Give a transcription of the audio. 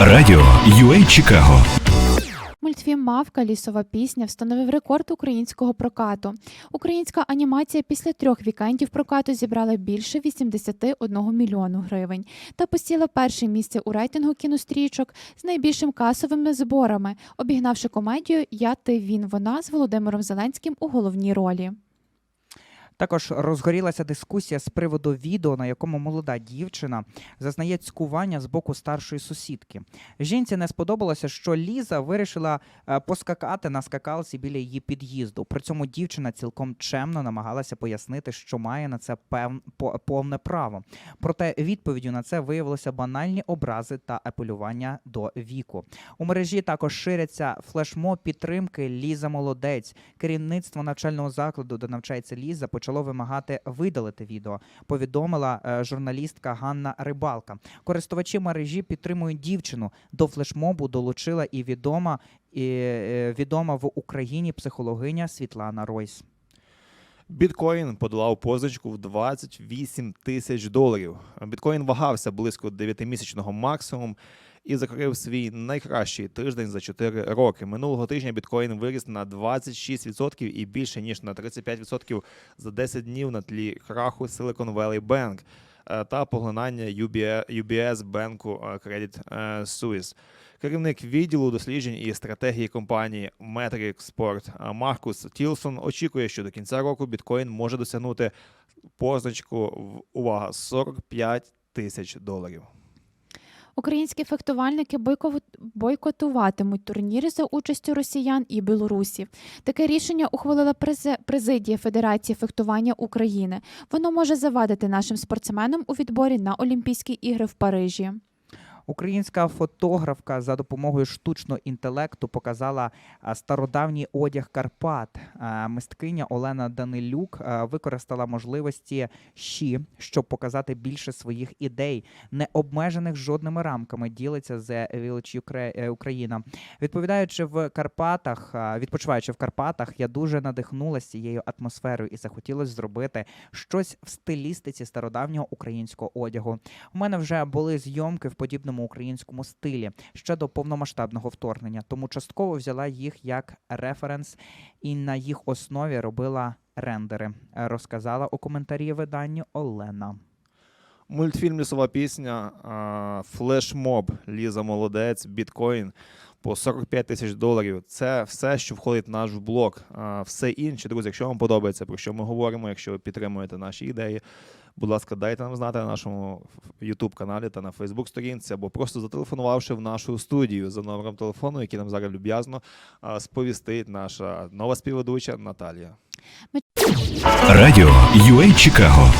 Радіо UA Чикаго Мультфільм Мавка Лісова пісня встановив рекорд українського прокату. Українська анімація після трьох вікендів прокату зібрала більше 81 мільйону гривень та посіла перше місце у рейтингу кінострічок з найбільшим касовими зборами, обігнавши комедію Я ти він вона з Володимиром Зеленським у головній ролі. Також розгорілася дискусія з приводу відео, на якому молода дівчина зазнає цькування з боку старшої сусідки. Жінці не сподобалося, що Ліза вирішила е, поскакати на скакалці біля її під'їзду. При цьому дівчина цілком чемно намагалася пояснити, що має на це пев... по- повне право. Проте відповіддю на це виявилося банальні образи та апелювання до віку. У мережі також ширяться флешмоб підтримки Ліза Молодець. Керівництво навчального закладу, де навчається Ліза, почало вимагати видалити відео. Повідомила е, журналістка Ганна Рибалка. Користувачі мережі підтримують дівчину. До флешмобу долучила і відома, і, е, відома в Україні психологиня Світлана Ройс. Біткоін подолав позначку в 28 тисяч доларів. Біткоін вагався близько 9-місячного максимуму і закрив свій найкращий тиждень за 4 роки. Минулого тижня біткоін виріс на 26% і більше ніж на 35% за 10 днів на тлі краху Silicon Valley Bank та поглинання UBS UBS банку е, Credit е, Suisse. Керівник відділу досліджень і стратегії компанії Metric Sport Маркус Тілсон очікує, що до кінця року біткоін може досягнути позначку в увага 45 тисяч доларів. Українські фехтувальники бойко- бойкотуватимуть турніри за участю росіян і білорусів. Таке рішення ухвалила президія Федерації фехтування України. Воно може завадити нашим спортсменам у відборі на Олімпійські ігри в Парижі. Українська фотографка за допомогою штучного інтелекту показала стародавній одяг Карпат. Мисткиня Олена Данилюк використала можливості щі, щоб показати більше своїх ідей, не обмежених жодними рамками. Ділиться The Village е, Україна. Відповідаючи в Карпатах, відпочиваючи в Карпатах, я дуже надихнулася цією атмосферою і захотілося зробити щось в стилістиці стародавнього українського одягу. У мене вже були зйомки в подібному українському стилі ще до повномасштабного вторгнення, тому частково взяла їх як референс і на їх основі робила рендери, розказала у коментарі виданню Олена. Мультфільм Лісова пісня, флешмоб, Ліза Молодець, біткоін по 45 тисяч доларів. Це все, що входить в наш блог. А, Все інше, друзі, якщо вам подобається, про що ми говоримо, якщо ви підтримуєте наші ідеї, будь ласка, дайте нам знати на нашому youtube каналі та на Facebook сторінці, або просто зателефонувавши в нашу студію за номером телефону, який нам зараз люб'язно сповістить наша нова співведуча Наталія. Радіо UA Чикаго